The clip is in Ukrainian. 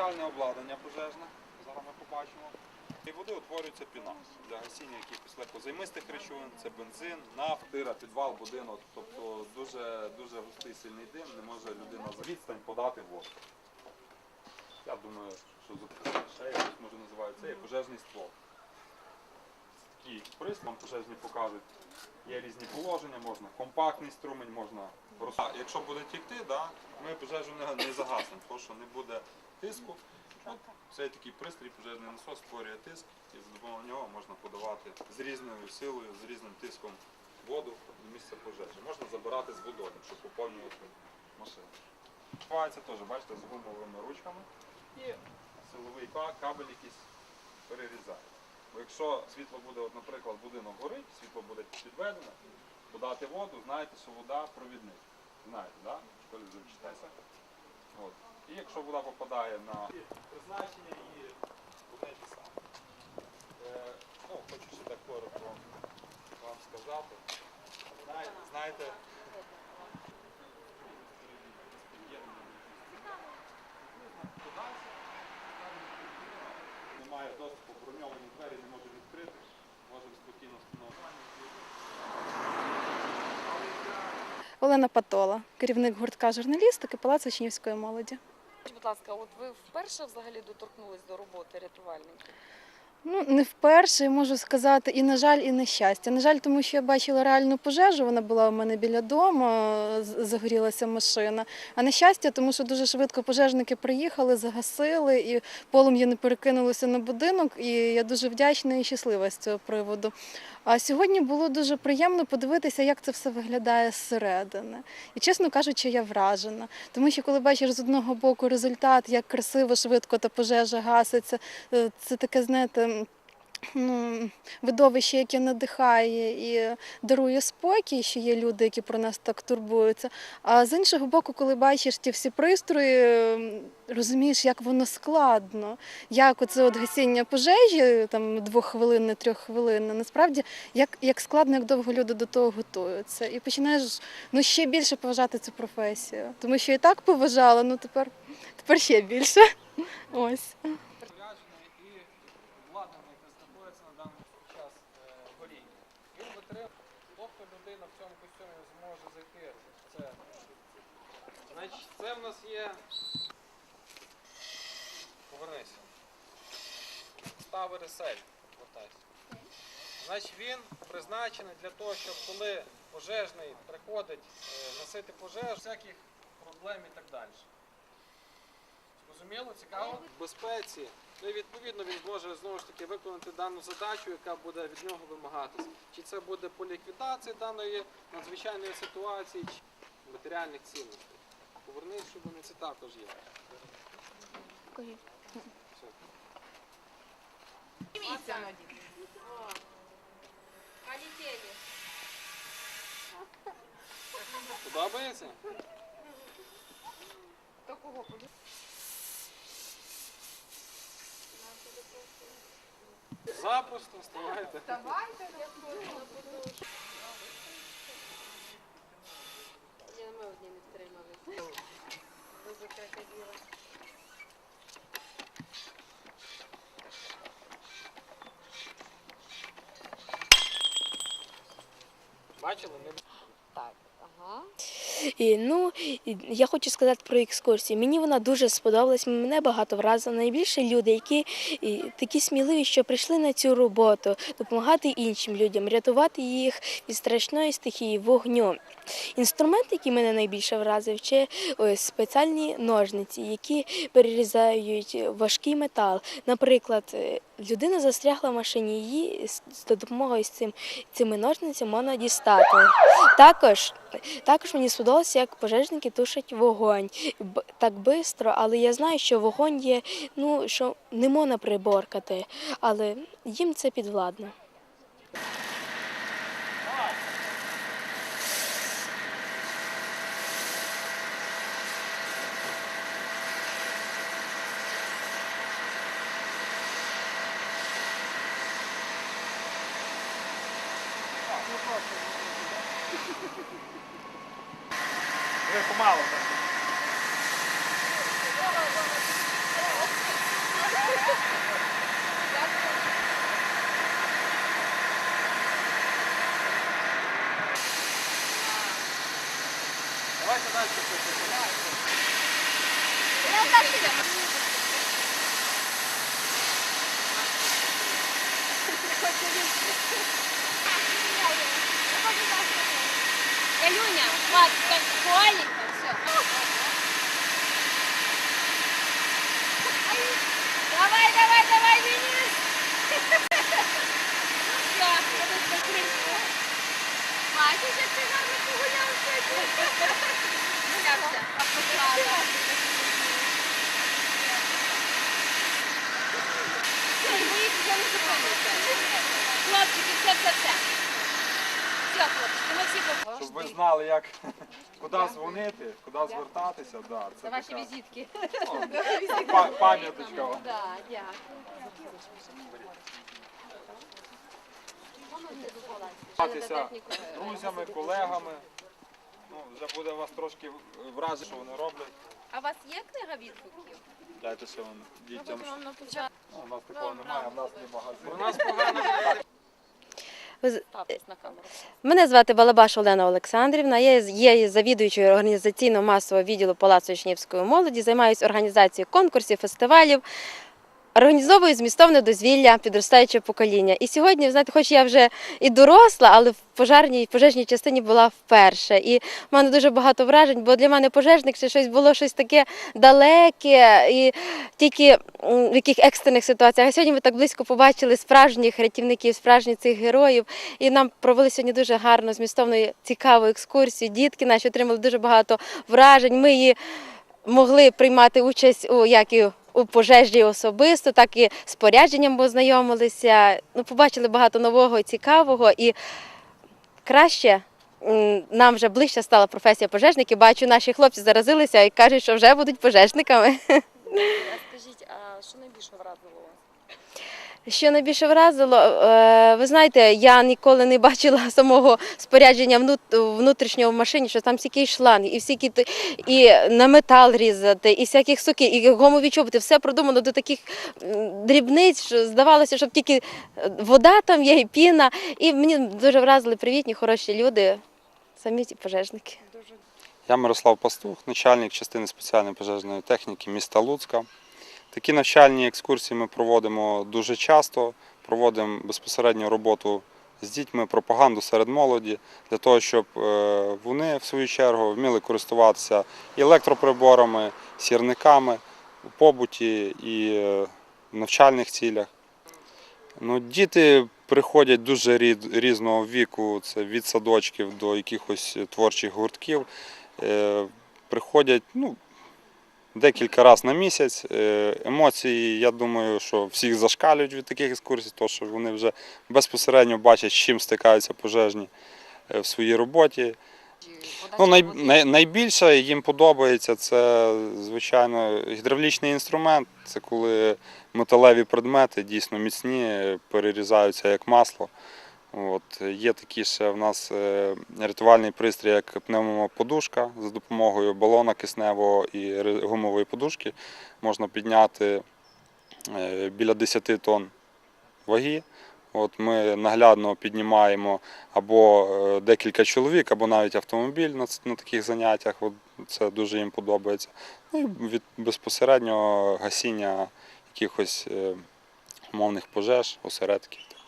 спеціальне обладнання пожежне. Зараз ми побачимо. І води утворюється піна для гасіння якихось легкозаймистих речовин, це бензин, нафтира, підвал, будинок. Тобто дуже, дуже густий сильний дим, не може людина за відстань подати воду. Я думаю, що ще якось може називається, це є пожежний ствол. Такий пристрій вам пожежні покажуть. Є різні положення, можна компактний струмень, можна роз- Якщо буде тікти, да, ми пожежу не, не загаснемо, тому що не буде тиску. От цей такий пристрій, пожежний насос створює тиск, і за допомогою нього можна подавати з різною силою, з різним тиском воду до місця пожежі. Можна забирати з водою, щоб поповнювати машину. Відбувається теж, бачите, з гумовими ручками і силовий кабель якийсь перерізає. Бо якщо світло буде, от, наприклад, будинок горить, світло буде підведено, подати воду, знаєте, що вода провідник. Знаєте, да? Школі вже. От. І якщо вода попадає на призначення і одне ті саме. Е, ну, хочу ще так коротко вам сказати. Знаєте, знаєте Олена Патола, керівник гуртка журналістики Палацу Чинівської молоді. Будь ласка, от ви вперше взагалі доторкнулись до роботи рятувальників? Ну, не вперше можу сказати, і на жаль, і на щастя. На жаль, тому що я бачила реальну пожежу. Вона була у мене біля дому, загорілася машина. А на щастя, тому що дуже швидко пожежники приїхали, загасили, і полум'я не перекинулося на будинок. І я дуже вдячна і щаслива з цього приводу. А сьогодні було дуже приємно подивитися, як це все виглядає зсередини. І чесно кажучи, я вражена. Тому що коли бачиш з одного боку результат, як красиво, швидко та пожежа гаситься, е, це таке, знаєте. Ну, видовище, яке надихає і дарує спокій, що є люди, які про нас так турбуються. А з іншого боку, коли бачиш ті всі пристрої, розумієш, як воно складно, як оце от гасіння пожежі, там двохвилинне, трьоххвилинне, насправді як, як складно, як довго люди до того готуються. І починаєш ну, ще більше поважати цю професію. Тому що і так поважала, ну тепер, тепер ще більше. Ось. Заряджений і обладнаний, яке знаходиться на даний час е, горіння. Він витримує, тобто людина в цьому костюмі зможе зайти. Це, значить, це в нас є. Повернися. Стави ресель. Значить, він призначений для того, щоб коли пожежний приходить е, гасити пожежу, всяких проблем і так далі. Зрозуміло, цікаво? В безпеці. Ну і відповідно він зможе знову ж таки виконати дану задачу, яка буде від нього вимагатися. Чи це буде по ліквідації даної надзвичайної ситуації, чи матеріальних цінностей. Повернись, щоб вони це також є. Все. Полетели. Подобається? Запросто вставайте. Ні, ми одні не втримали. Дуже крокодила. Бачили? Не Так, ага. І, ну, я хочу сказати про екскурсію. Мені вона дуже сподобалась, мене багато вразило. Найбільше люди, які такі сміливі, що прийшли на цю роботу, допомагати іншим людям, рятувати їх від страшної стихії вогню. Інструмент, який мене найбільше вразив, це спеціальні ножниці, які перерізають важкий метал. Наприклад, е, людина застрягла в машині, її з допомогою з цим, цими ножницями можна дістати. Також, також мені сподобалося, як пожежники тушать вогонь так швидко, але я знаю, що вогонь є, ну що не можна приборкати, але їм це підвладно. Ви помало. Давайте дальше. Я так сидела. Я хочу далі. Галюня, мать, как школьника, все. Давай, давай, давай, Денис. Все, это закрыто. Мать, уже ты гарно погулял сьогодні. Гулявся. Поклала. Все, і мої вже не зупиниться. Хлопчики, все, все, все. Щоб ви знали, як куди дзвонити, куди звертатися. Да, це Це ваші така, візитки. ну, па- пам'яточка. Да, дякую. Друзями, колегами. Ну, вже буде вас трошки враження, що вони роблять. А у вас є книга відгуків? Дайте ще дітям. Вам початку Ну, у нас такого немає, в нас не У нас погано. Ставтесь на камеру. Мене звати Балабаш Олена Олександрівна. Я є завідуючою організаційно-масового відділу Палацу Учнівської молоді. Займаюся організацією конкурсів, фестивалів. Організовую змістовне дозвілля підростаючого покоління. І сьогодні, ви знаєте, хоч я вже і доросла, але в пожежній пожежній частині була вперше. І в мене дуже багато вражень, бо для мене пожежник це щось було щось таке далеке і тільки в яких екстрених ситуаціях. А сьогодні ми так близько побачили справжніх рятівників, справжніх цих героїв. І нам провели сьогодні дуже гарну, змістовну, цікаву екскурсію. Дітки наші отримали дуже багато вражень. Ми її могли приймати участь у як і у пожежі особисто, так і з порядженням познайомилися. Ну, побачили багато нового і цікавого. І краще нам вже ближче стала професія пожежників. Бачу, наші хлопці заразилися і кажуть, що вже будуть пожежниками. А скажіть, а що найбільше вразило? Що найбільше вразило, е, ви знаєте, я ніколи не бачила самого спорядження внутрішнього в машині, що там стільки шланг, і всякі і на метал різати, і всяких суки, і гумові чоботи, все продумано до таких дрібниць, що здавалося, що тільки е, вода там є, і піна. І мені дуже вразили привітні, хороші люди, самі ті пожежники. Я Мирослав Пастух, начальник частини спеціальної пожежної техніки міста Луцька. Такі навчальні екскурсії ми проводимо дуже часто, проводимо безпосередньо роботу з дітьми, пропаганду серед молоді, для того, щоб е, вони, в свою чергу, вміли користуватися і електроприборами, сірниками у побуті і е, в навчальних цілях. Ну, діти приходять дуже різного віку, це від садочків до якихось творчих гуртків. Е, Приходять ну, декілька разів на місяць. Е, Емоції, я думаю, що всіх зашкалюють від таких екскурсій, тому що вони вже безпосередньо бачать, з чим стикаються пожежні е, в своїй роботі. Ну, най, най, найбільше їм подобається це, звичайно, гідравлічний інструмент. Це коли металеві предмети дійсно міцні, перерізаються як масло. От. Є такі ще в нас е, рятувальний пристрій, як пневмоподушка. За допомогою балона кисневого і гумової подушки можна підняти е, біля 10 тонн ваги. От ми наглядно піднімаємо або е, декілька чоловік, або навіть автомобіль на, на таких заняттях. От це дуже їм подобається. Ну і від безпосередньо гасіння якихось умовних пожеж, осередків.